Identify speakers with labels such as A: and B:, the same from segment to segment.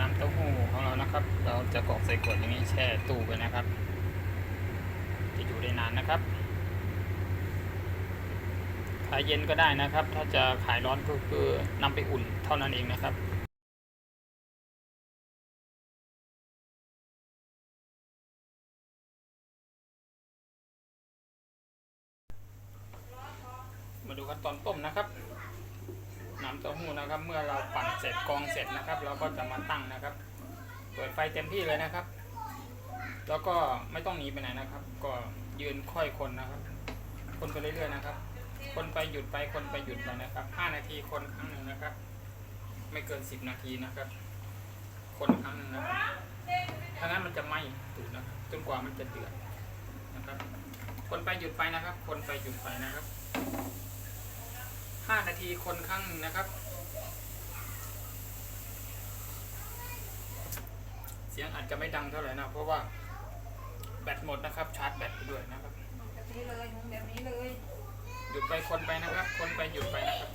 A: น้ำเต้าหู้ของเรานะครับ เราจะกรอกใส่ขวดอย่างนี้แช่ตู้ไปนะครับ จะอยู่ได้นานนะครับ ขายเย็นก็ได้นะครับ ถ้าจะขายร้อนก็คือนำไปอุ่นเท่านั้นเองนะครับมาดูขั้นตอนต้มนะครับ น้ำเต้าหู้นะครับ เมื่อเราปั่นเสร็จกองเสร็จนะครับ เราก็จะมาตั้งนะครับ เปิดไฟเต็มที่เลยนะครับ แล้วก็ไม่ต้องหนีไปไหนนะครับ ก็ยืนค่อยคนนะครับ คนไปเรื่อยๆนะครับ คนไปหยุดไปคนไปหยุดไปนะครับ5นาทีคนครั้งหนึ่งนะครับ ไม่เกิน 10 นาทีนะครับ คนครั้งหนึ่งนะครับถ้างั้นมันจะไหม้ตูดนะครับจนกว่ามันจะเดือดนะครับ คนไปหยุดไปนะครับ คนไปหยุดไปนะครับ5นาทีคนครั้งหนึ่งนะครับ สียงอาจจะไม่ดังเท่าไหร่นะ เพราะว่าแบตหมดนะครับ ชาร์จแบตไปด้วยนะครับ
B: แบบนี้เลยหุงแบบนี้เลย
A: หยุดไปคนไปนะครับ คนไปหยุดไปนะครับ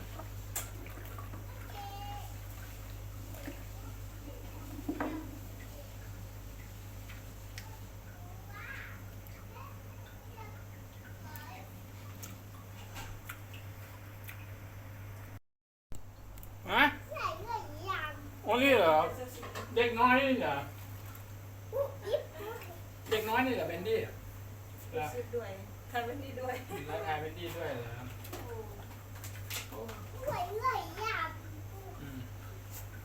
A: ฮะโอ้นี่เหรอ เด็กน้อยนี่เหรอเด็ก น้อยนี่เหรอเบนดี้เหรอ
B: ซื้อด้วยทำแบบนี้ด้วย
A: แล้วทายเบนดี้ด้วยเหรออืม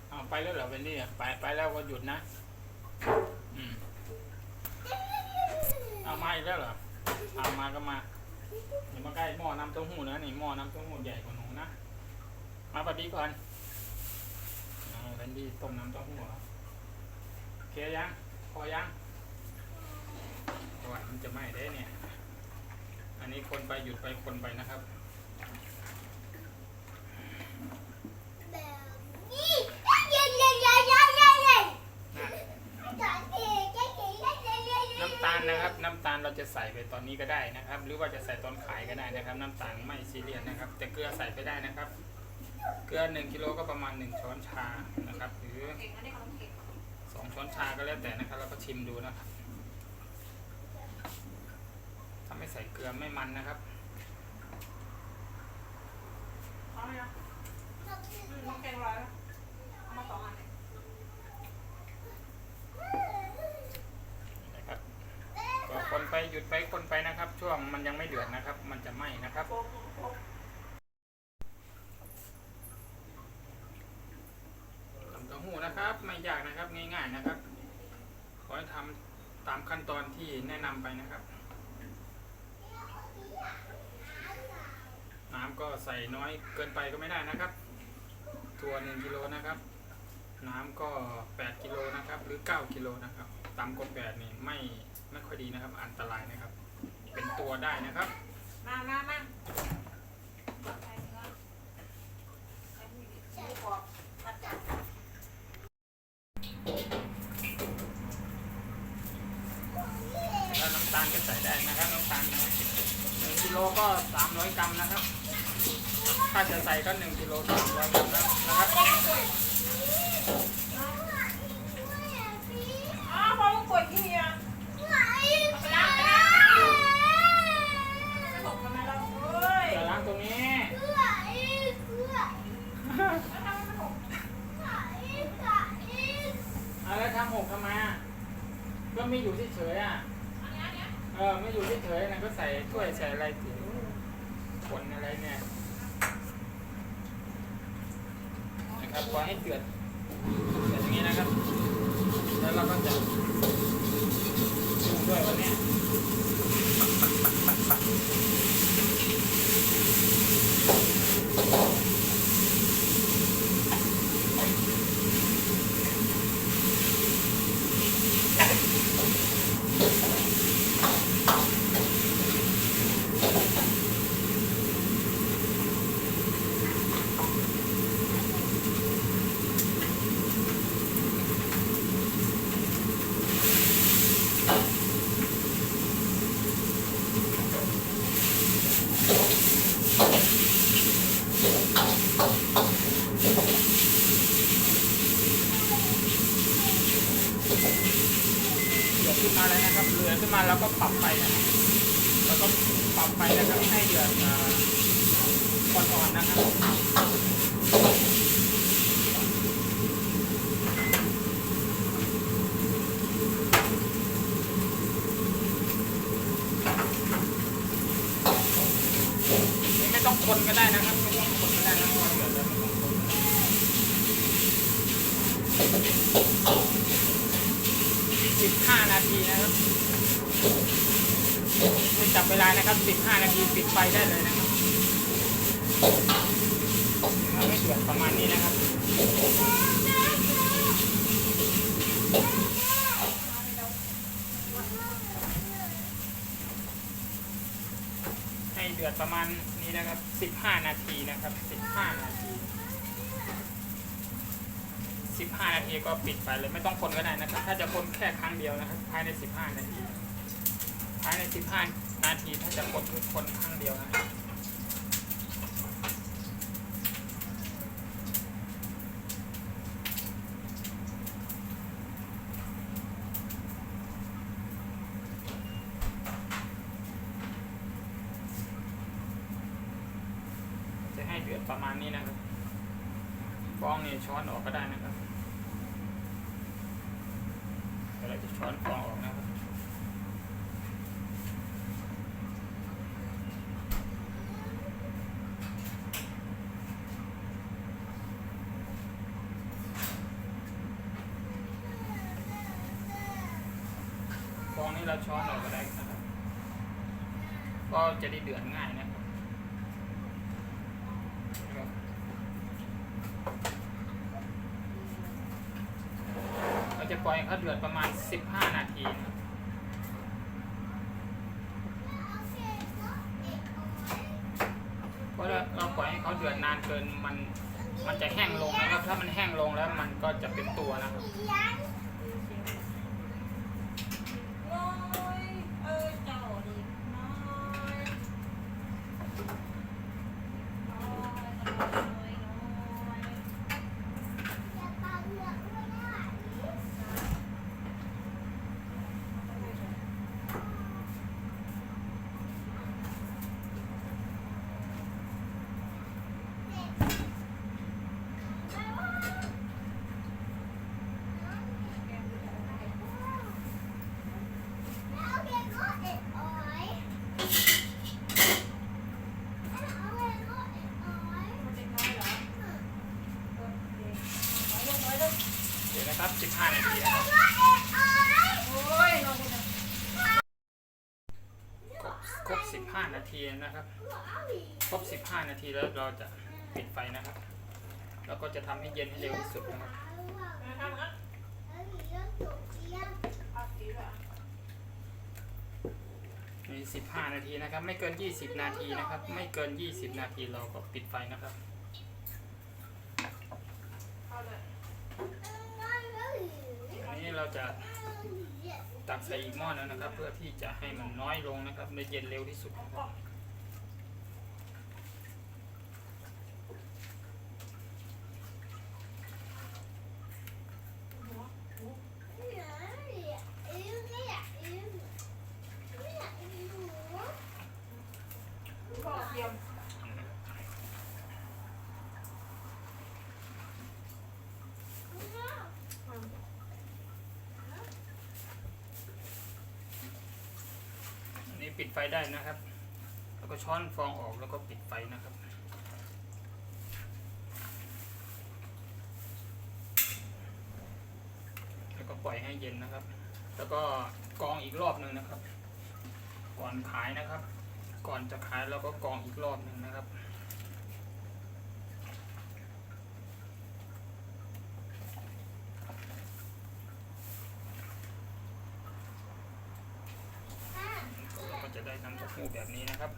A: เอาไปแล้วเหรอเบนดี้อะไปไปแล้วก็หยุดนะอืมเอามาอีกแล้วเหรอเอามาก็มาอย่ามาใกล้หม้อน้ำเต้าหู้นะนี่หม้อน้ำเต้าหู้ใหญ่กว่าหนูนะมาปดีก่อนเอาเบนดี้ต้มน้ำเต้าหู้เหรอโอเคยังพอยัง เพราะว่ามันจะไหม้ได้เนี่ย อันนี้คนไปหยุดไปคนไปนะครับน้ำตาลนะครับ น้ำตาลเราจะใส่ไปตอนนี้ก็ได้นะครับ หรือว่าจะใส่ตอนขายก็ได้นะครับ น้ำตาลไม่ซีเรียสนะครับ แต่เกลือใส่ไปได้นะครับ เกลือหนึ่งกิโลก็ประมาณหนึ่งช้อนชานะครับ หรือ
B: เก่งอันนี้ขนมเก่ง
A: สองช้อนชาก็แล้วแต่นะครับ แล้วก็ชิมดูนะครับ ถ้าไม่ใส่เกลือไม่มันนะครับ
B: เอาไหมนะอืมน้ำแกงร้อยแล้วเอามาสองอันเลย
A: นะครับก็คนไปหยุดไปคนไปนะครับ ช่วงมันยังไม่เดือดนะครับ มันจะไหม้นะครับ
B: โป๊ะโป๊ะ
A: ทำเต้าหู้นะครับ ไม่ยากนะครับง่าย ๆนะครับ ขอให้ทำตามขั้นตอนที่แนะนำไปนะครับ น้ำ ก็ใส่น้อยเกินไปก็ไม่ได้นะครับตัวหนึ่งกิโลนะครับ น้ำก็ 8กิโลนะครับ หรือ 9กิโลนะครับต่ำกว่า8นี่ไม่ไม่ค่อยดีนะครับ อันตรายนะครับ เป็นตัวได้นะครับ
B: มามามาใส่เนื้อใส่หมูกรอบผัดจัด
A: แล้วน้ำตาลก็ใส่ได้นะครับน้ำตาลนะครับหนึ่งกิโลก็สามร้อยกรัมนะครับ ถ้าจะใส่ก็หนึ่งกิโลสามร้อยกรัมนะครับ
B: อ๋อพอลูกกดที่นี่อะ อ่อน
A: ๆนะครับนี่ไม่ต้องคนก็ได้นะครับ ไม่ต้องคนก็ได้นะพอเดือดแล้วไม่ต้องคนก็ได้สิบห้านาทีนะครับไม่จับเวลานะครับสิบห้านาทีปิดไฟได้เลยนะครับเอาให้เดือดประมาณนี้นะครับ ให้เดือดประมาณนี้นะครับ 15 นาทีนะครับ 15 นาที 15 นาทีก็ปิดไปเลยไม่ต้องคนก็ได้นะครับ ถ้าจะคนแค่ครั้งเดียวนะครับภายใน 15 นาที ภายใน 15 นาทีถ้าจะคนคือคนครั้งเดียวนะครับ จะให้เดือดประมาณนี้นะครับฟ องนี่ช้อนออกก็ได้นะครับเดี๋ยวเราจะช้อนฟองออกนะครับฟองนี้เราช้อนออกก็ได้นะครับก็จะได้เดือดง่าย ก็เขาเดือดประมาณ 15 นาทีนะเพราะเราเราปล่อยให้เขาเดือดนานเกินมันมันจะแห้งลงนะครับ ถ้ามันแห้งลงแล้วมันก็จะเป็นตัวนะครับ
B: น้อยเออเจ้าดีน้อยน้อยน้อยน้อย
A: เดี๋ยวนะครับ 15 นาทีนะครับ ครบครบ 15 นาทีนะครับ ครบ 15 นา ทีแล้วเราจะปิดไฟนะครับ แล้วก็จะทำให้เย็นให้เร็วที่สุดนะครับใน15 นาทีนะครับ ไม่เกิน 20 นาทีนะครับ ไม่เกิน 20 นาทีเราก็ปิดไฟนะครับอันนี้เราจะตักใส่อีกหม้อนึงนะครับ เพื่อที่จะให้มันน้อยลงนะครับและเย็นเร็วที่สุดนะครับ อันนี้ ปิดไฟได้นะครับ แล้วก็ช้อนฟองออกแล้วก็ปิดไฟนะครับ แล้วก็ปล่อยให้เย็นนะครับ แล้วก็กองอีกรอบหนึ่งนะครับ ก่อนขายนะครับ ก่อนจะขายเราก็กองอีกรอบหนึ่งนะครับ เราก็จะได้น้ำเต้าหู้ แบบนี้นะครับ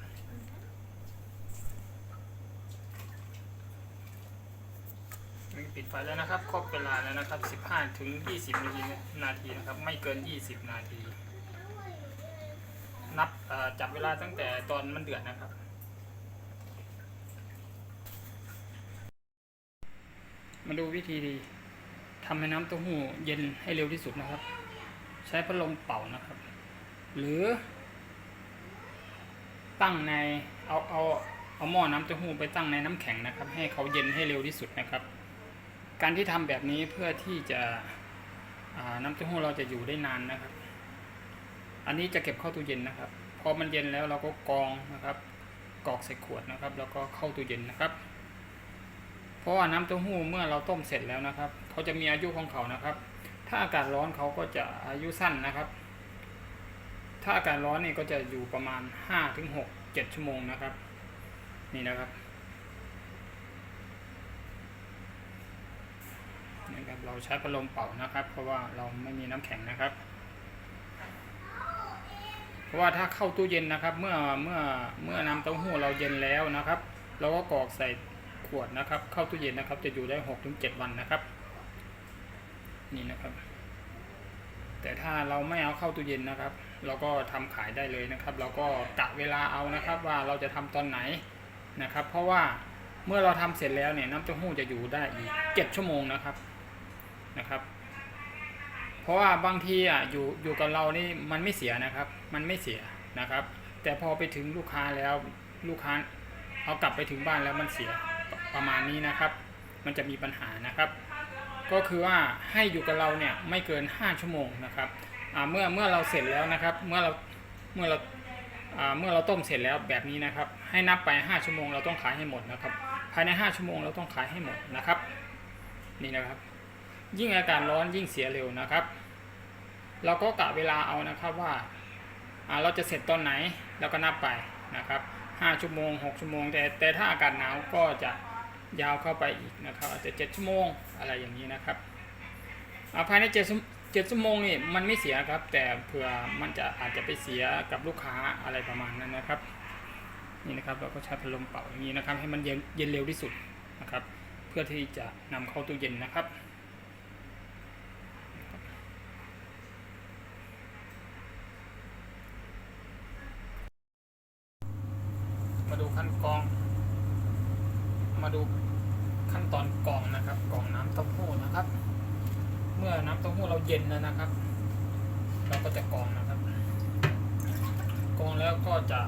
A: นี่ปิดไฟแล้วนะครับ ครบเวลาแล้วนะครับ 15 ถึง 20 นาทีนาทีนะครับ ไม่เกิน 20 นาที นับจับเวลาตั้งแต่ตอนมันเดือดนะครับ มาดูวิธีดีทำให้น้ำเต้าหู้เย็นให้เร็วที่สุดนะครับ ใช้พัดลมเป่านะครับ หรือ ตั้งในเอาเอาเอาหม้อน้ำเต้าหู้ไปตั้งในน้ำแข็งนะครับ ให้เขาเย็นให้เร็วที่สุดนะครับ การที่ทำแบบนี้เพื่อที่จะน้ำเต้าหู้เราจะอยู่ได้นานนะครับ อันนี้จะเก็บเข้าตู้เย็นนะครับ พอมันเย็นแล้วเราก็กรองนะครับกรอกใส่ขวดนะครับ แล้วก็เข้าตู้เย็นนะครับ เพราะว่าน้ำเต้าหู้เมื่อเราต้มเสร็จแล้วนะครับ เขาจะมีอายุของเขานะครับ ถ้าอากาศร้อนเขาก็จะอายุสั้นนะครับ ถ้าอากาศร้อนนี่ก็จะอยู่ประมาณ5ถึง6 7 ชั่วโมงนะครับ นี่นะครับนี่ครับเราใช้พัดลมเป่านะครับ เพราะว่าเราไม่มีน้ำแข็งนะครับ เพราะว่าถ้าเข้าตู้เย็นนะครับ เมื่อเมื่อเมื่อน้ำเต้าหู้เราเย็นแล้วนะครับ เราก็กรอกใส่ขวดนะครับ เข้าตู้เย็นนะครับ จะอยู่ได้6ถึง7วันนะครับ นี่นะครับ แต่ถ้าเราไม่เอาเข้าตู้เย็นนะครับ เราก็ทำขายได้เลยนะครับ เราก็กะเวลาเอานะครับว่าเราจะทำตอนไหนนะครับ เพราะว่าเมื่อเราทำเสร็จแล้วเนี่ยน้ำเต้าหู้จะอยู่ได้อีกเจ็ดชั่วโมงนะครับนะครับ เพราะว่าบางทีอะอยู่อยู่กับเรานี่มันไม่เสียนะครับ มันไม่เสียนะครับ แต่พอไปถึงลูกค้าแล้วลูกค้าเอากลับไปถึงบ้านแล้วมันเสียประมาณนี้นะครับ มันจะมีปัญหานะครับ ก็คือว่าให้อยู่กับเราเนี่ยไม่เกิน 5 ชั่วโมงนะครับเมื่อเมื่อเราเสร็จแล้วนะครับ เมื่อเราเมื่อเราเมื่อเราต้มเสร็จแล้วแบบนี้นะครับ ให้นับไป 5 ชั่วโมงเราต้องขายให้หมดนะครับ ภายใน 5 ชั่วโมงเราต้องขายให้หมดนะครับ นี่นะครับ ยิ่งอากาศร้อนยิ่งเสียเร็วนะครับ เราก็กะเวลาเอานะครับว่าอ่าเราจะเสร็จตอนไหนแล้วก็นับไปนะครับ 5 ชั่วโมง 6 ชั่วโมง แต่แต่ถ้าอากาศหนาวก็จะ ยาวเข้าไปอีกนะครับอาจจะ7ชั่วโมงอะไรอย่างนี้นะครับอ่าภายใน7ชั่วเจ็ดชั่วโมงนี่มันไม่เสียครับ แต่เผื่อมันจะอาจจะไปเสียกับลูกค้าอะไรประมาณนั้นนะครับ นี่นะครับเราก็ใช้พัดลมเป่าอย่างนี้นะครับ ให้มันเย็นเย็นเร็วที่สุดนะครับ เพื่อที่จะนำเข้าตู้เย็นนะครับมาดูขั้นกรอง มาดูขั้นตอนกรองนะครับกรองน้ำเต้าหู้นะครับ เมื่อน้ำเต้าหู้เราเย็นแล้วนะครับ เราก็จะกรองนะครับกรองแล้วก็จะ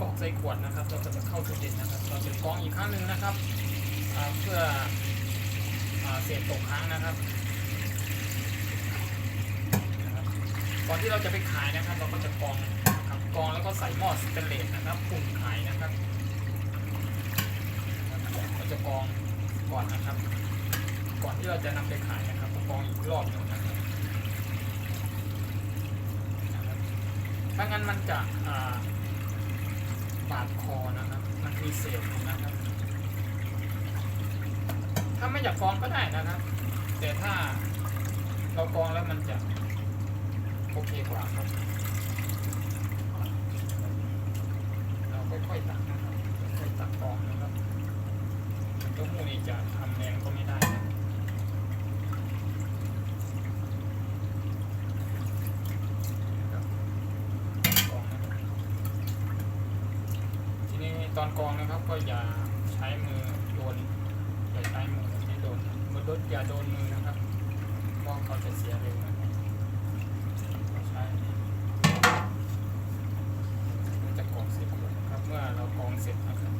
A: กรอกใส่ขวดนะครับ เราก็จะเข้าตู้เย็นนะครับ เราจะกรองอีกครั้งหนึ่งนะครับเพื่ออเศษตกค้างนะครับก่อนที่เราจะไปขายนะครับ เราก็จะกรองนะครับกรองแล้วก็ใส่หม้อสเตนเลสนะครับปุ่นขายนะครับเราจะ กรองก่อนนะครับ ก่อนที่เราจะนำไปขายนะครับก็กรองอีกรอบหนึงนะครับถ้างั้นมันจะบาดคอนะครับ มันมีเศษนะครับ ถ้าไม่อยากกรองก็ได้นะครับ แต่ถ้าเรากรองแล้วมันจะโอเคกว่าครับ เราค่อยๆตักนะครับค่อยๆตักกรองนะครับเต้าหู้ นี่จะทำแรงก็ไม่ได้นะครับทีนี้ตอนกองนะครับก็อย่าใช้มือโดนอย่าใช้มือให้โดนมือโดนอย่าโดนมือนะครับเพราะเขาจะเสียเร็วนะครับเราใช้มันจะกองเสร็จนะครับเมื่อเรากองเสร็จนะครับ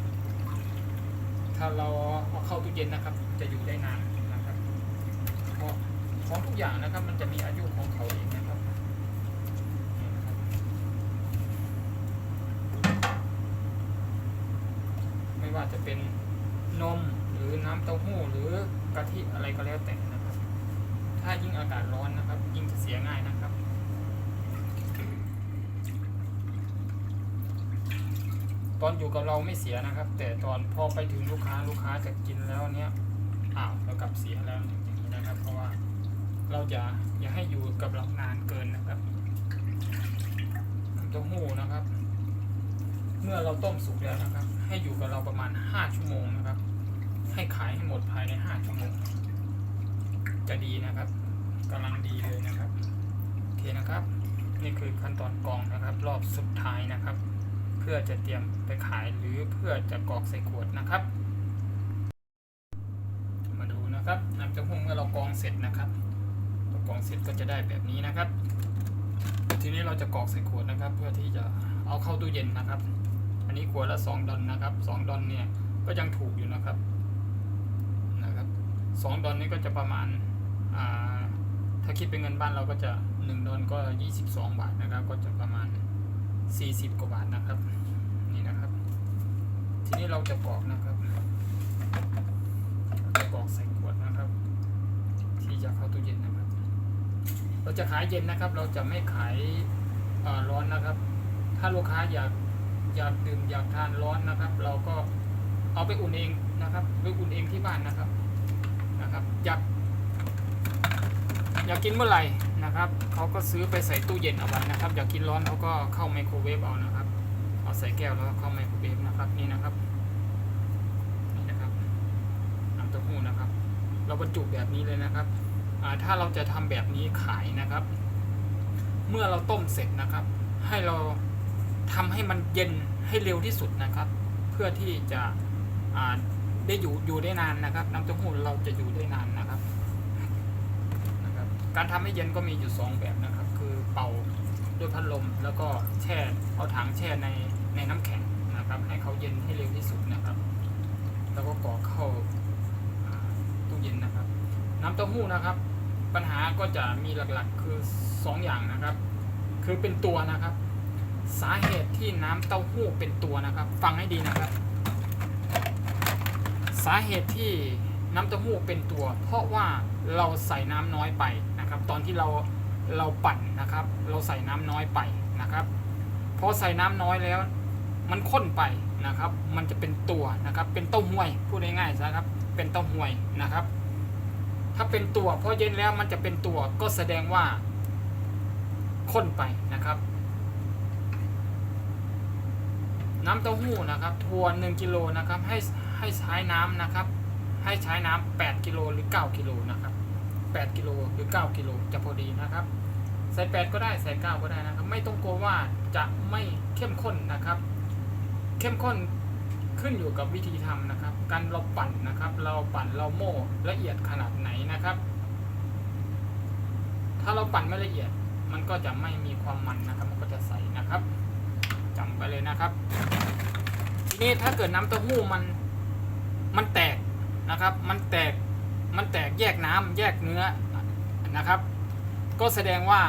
A: ถ้าเราเอาเข้าตู้เย็นนะครับ จะอยู่ได้นานนะครับเพราะของทุกอย่างนะครับ มันจะมีอายุของเขาเองนะครับไม่ว่าจะเป็นนมหรือน้ำเต้าหู้หรือกะทิอะไรก็แล้วแต่นะครับ ถ้ายิ่งอากาศร้อนนะครับ ยิ่งจะเสียง่ายนะครับ ตอนอยู่กับเราไม่เสียนะครับ แต่ตอนพอไปถึงลูกค้าลูกค้าจะกินแล้วเนี้ยอ้าวเรากลับเสียแล้วอย่างนี้นะครับ เพราะว่าเราจะอย่าให้อยู่กับเรานานเกินนะครับน้ำเต้าหู้นะครับ เมื่อเราต้มสุกแล้วนะครับ ให้อยู่กับเราประมาณ 5 ชั่วโมงนะครับ ให้ขายให้หมดภายใน 5 ชั่วโมง จะดีนะครับกำลังดีเลยนะครับโอเคนะครับ นี่คือขั้นตอนกรองนะครับ รอบสุดท้ายนะครับ เพื่อจะเตรียมไปขายหรือเพื่อจะกรอกใส่ขวดนะครับ มาดูนะครับน้ำเต้าหู้เมื่อเรากรองเสร็จนะครับเรากรองเสร็จก็จะได้แบบนี้นะครับ ทีนี้เราจะกรอกใส่ขวดนะครับ เพื่อที่จะเอาเข้าตู้เย็นนะครับ อันนี้ขวดละ2ดอลนะครับ2ดอลเนี่ยก็ยังถูกอยู่นะครับนะครับ2ดอลนี่ก็จะประมาณถ้าคิดเป็นเงินบ้านเราก็จะ 1ดอลก็ 22 บาทนะครับ ก็จะประมาณ 40 กว่าบาทนะครับ นี่นะครับ ทีนี้เราจะกรอกนะครับจะกรอกใส่ขวดนะครับ ที่จะเข้าตู้เย็นนะครับ เราจะขายเย็นนะครับ เราจะไม่ขายร้อนนะครับ ถ้าลูกค้าอยากอยากดื่มอยากทานร้อนนะครับ เราก็เอาไปอุ่นเองนะครับ ไปอุ่นเองที่บ้านนะครับนะครับอยาก อยากกินเมื่อไหร่นะครับเขาก็ซื้อไปใส่ตู้เย็นเอาไว้นะครับ อยากกินร้อนเขาก็เข้าไมโครเวฟเอานะครับ เอาใส่แก้วแล้วเข้าไมโครเวฟนะครับนี่นะครับนี่นะครับน้ำเต้าหู้นะครับ เราบรรจุแบบนี้เลยนะครับถ้าเราจะทำแบบนี้ขายนะครับ เมื่อเราต้มเสร็จนะครับ ให้เราทำให้มันเย็นให้เร็วที่สุดนะครับ เพื่อที่จะได้อยู่อยู่ได้นานนะครับ น้ำเต้าหู้เราจะอยู่ได้นานนะครับนะครับ การทำให้เย็นก็มีอยู่สองแบบนะครับ คือเป่าด้วยพัดลมแล้วก็แช่เอาถังแช่ในในน้ำแข็งนะครับ ให้เขาเย็นให้เร็วที่สุดนะครับ แล้วก็กรอกเข้าตู้เย็นนะครับ น้ำเต้าหู้นะครับ ปัญหาก็จะมีหลักๆคือ 2 อย่างนะครับ คือเป็นตัวนะครับ สาเหตุที่น้ำเต้าหู้เป็นตัวนะครับ ฟังให้ดีนะครับ สาเหตุที่น้ำเต้าหู้เป็นตัว เพราะว่าเราใส่น้ำน้อยไป นะครับ ตอนที่เราเราปั่นนะครับ เราใส่น้ำน้อยไปนะครับพอใส่น้ำน้อยแล้ว มันข้นไปนะครับ มันจะเป็นตัวนะครับ เป็นเต้าหวยพูดง่ายๆนะครับ เป็นเต้าหวยนะครับ ถ้าเป็นตัวพอเย็นแล้วมันจะเป็นตัวก็แสดงว่าข้นไปนะครับ น้ำเต้าหู้นะครับทัวหนึ่งกิโลนะครับให้ให้ใช้น้ำนะครับ ให้ใช้น้ำแปดกิโลหรือเก้ากิโลนะครับ แปดกิโลหรือเก้ากิโลจะพอดีนะครับ ใส่แปดก็ได้ใส่เก้าก็ได้นะครับ ไม่ต้องกลัวว่าจะไม่เข้มข้นนะครับ เข้มข้นขึ้นอยู่กับวิธีทำนะครับ การเราปั่นนะครับ เราปั่นเราโม่ละเอียดขนาดไหนนะครับ ถ้าเราปั่นไม่ละเอียด มันก็จะไม่มีความมันนะครับ มันก็จะใสนะครับจำไปเลยนะครับ ทีนี้ถ้าเกิดน้ำเต้าหู้มันมันแตกนะครับ มันแตก มันแตกแยกน้ำแยกเนื้อนะครับ ก็แสดงว่า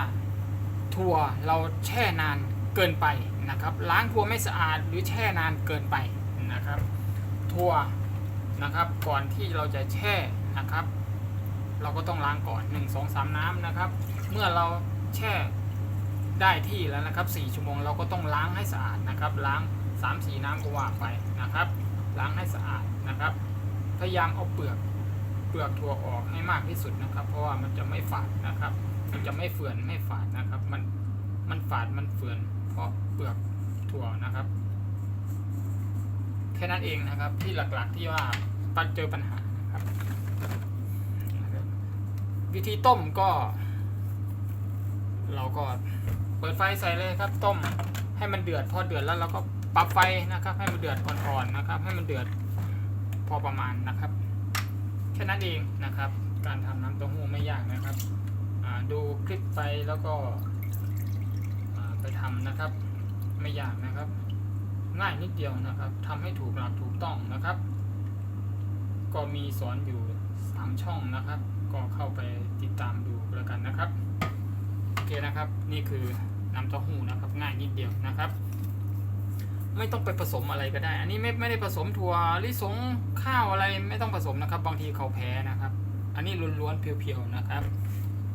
A: ถั่วเราแช่นานเกินไปนะครับล้างถั่วไม่สะอาดหรือแช่นานเกินไปนะครับถั่วนะครับก่อนที่เราจะแช่นะครับ เราก็ต้องล้างก่อน 1 2 3 น้ำนะครับ เมื่อเราแช่ได้ที่แล้วนะครับ 4 ชั่วโมงเราก็ต้องล้างให้สะอาดนะครับ ล้าง 3 4 น้ำก็ว่าไปนะครับ ล้างให้สะอาดนะครับ พยายามเอาเปลือก เปลือกถั่วออกให้มากที่สุดนะครับ เพราะว่ามันจะไม่ฝาดนะครับ มันจะไม่เฟื่อนไม่ฝาดนะครับ มันมันฝาดมันเฟื่อนเพราะเปลือกถั่วนะครับ แค่นั้นเองนะครับที่หลักๆที่ว่าปัญเจอปัญหานะครับ วิธีต้มก็ เราก็เปิดไฟใส่เลยครับ ต้มให้มันเดือดพอเดือดแล้วเราก็ปรับไฟนะครับ ให้มันเดือดอ่อนๆนะครับ ให้มันเดือดพอประมาณนะครับ ค่นั้นเองนะครับ การทำน้ำเต้าหู้ไม่ยากนะครับดูคลิปไปแล้วก็ไปทำนะครับ ไม่ยากนะครับ ง่ายนิดเดียวนะครับทำให้ถูกหลักถูกต้องนะครับ ก็มีสอนอยู่3ช่องนะครับ ก็เข้าไปติดตามดูแล้วกันนะครับโอเคนะครับ นี่คือน้ำเต้าหู้นะครับ ง่ายนิดเดียวนะครับ ไม่ต้องไปผสมอะไรก็ได้ อันนี้ไม่ไม่ได้ผสมถั่วลิสงข้าวอะไรไม่ต้องผสมนะครับ บางทีเขาแพ้นะครับ อันนี้ล้วนๆเพียวๆนะครับ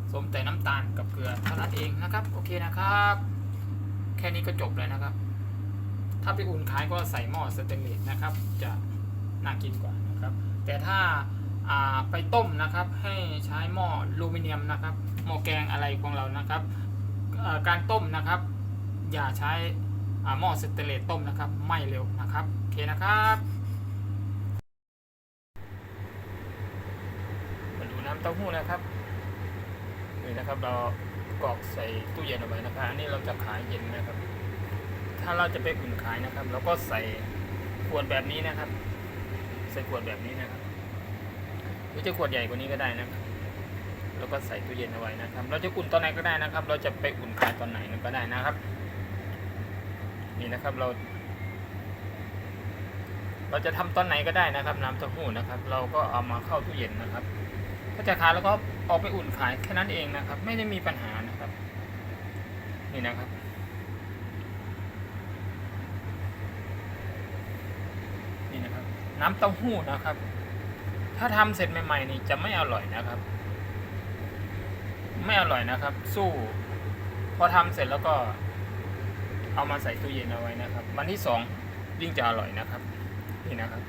A: ผสมแต่น้ำตาลกับเกลือเท่านั้นเองนะครับ โอเคนะครับ แค่นี้ก็จบเลยนะครับ ถ้าไปอุ่นขายก็ใส่หม้อสเตนเลสนะครับ จะน่ากินกว่านะครับ แต่ถ้าไปต้มนะครับให้ใช้หม้อลูมิเนียมนะครับหม้อแกงอะไรของเรานะครับการต้มนะครับ อย่าใช้ หม้อสเตเลสต้มนะครับไหม่เร็วนะครับโอเคนะครับมาดูน้ำเต้าหู้นะครับนี่นะครับเรากรอกใส่ตู้เย็นเอาไว้นะครับอันนี้เราจะขายเย็นนะครับ ถ้าเราจะไปอุ่นขายนะครับเราก็ใส่ขวดแบบนี้นะครับ ใส่ขวดแบบนี้นะครับหรือจะขวดใหญ่กว่านี้ก็ได้นะครับแล้วก็ใส่ตู้เย็นเอาไว้นะครับ เราจะอุ่นตอนไหนก็ได้นะครับ เราจะไปอุ่นขายตอนไหนก็ได้นะครับ นี่นะครับเรา เราจะทำตอนไหนก็ได้นะครับน้ำเต้าหู้นะครับ เราก็เอามาเข้าตู้เย็นนะครับก็จะขายแล้วก็ออกไปอุ่นขายแค่นั้นเองนะครับ ไม่ได้มีปัญหานะครับ นี่นะครับนี่นะครับ น้ำเต้าหู้นะครับ ถ้าทำเสร็จใหม่ๆนี่จะไม่อร่อยนะครับ ไม่อร่อยนะครับ สู้ พอทำเสร็จแล้วก็ เอามาใส่ตู้เย็นเอาไว้นะครับ วันที่สองยิ่งจะอร่อยนะครับ นี่นะครับ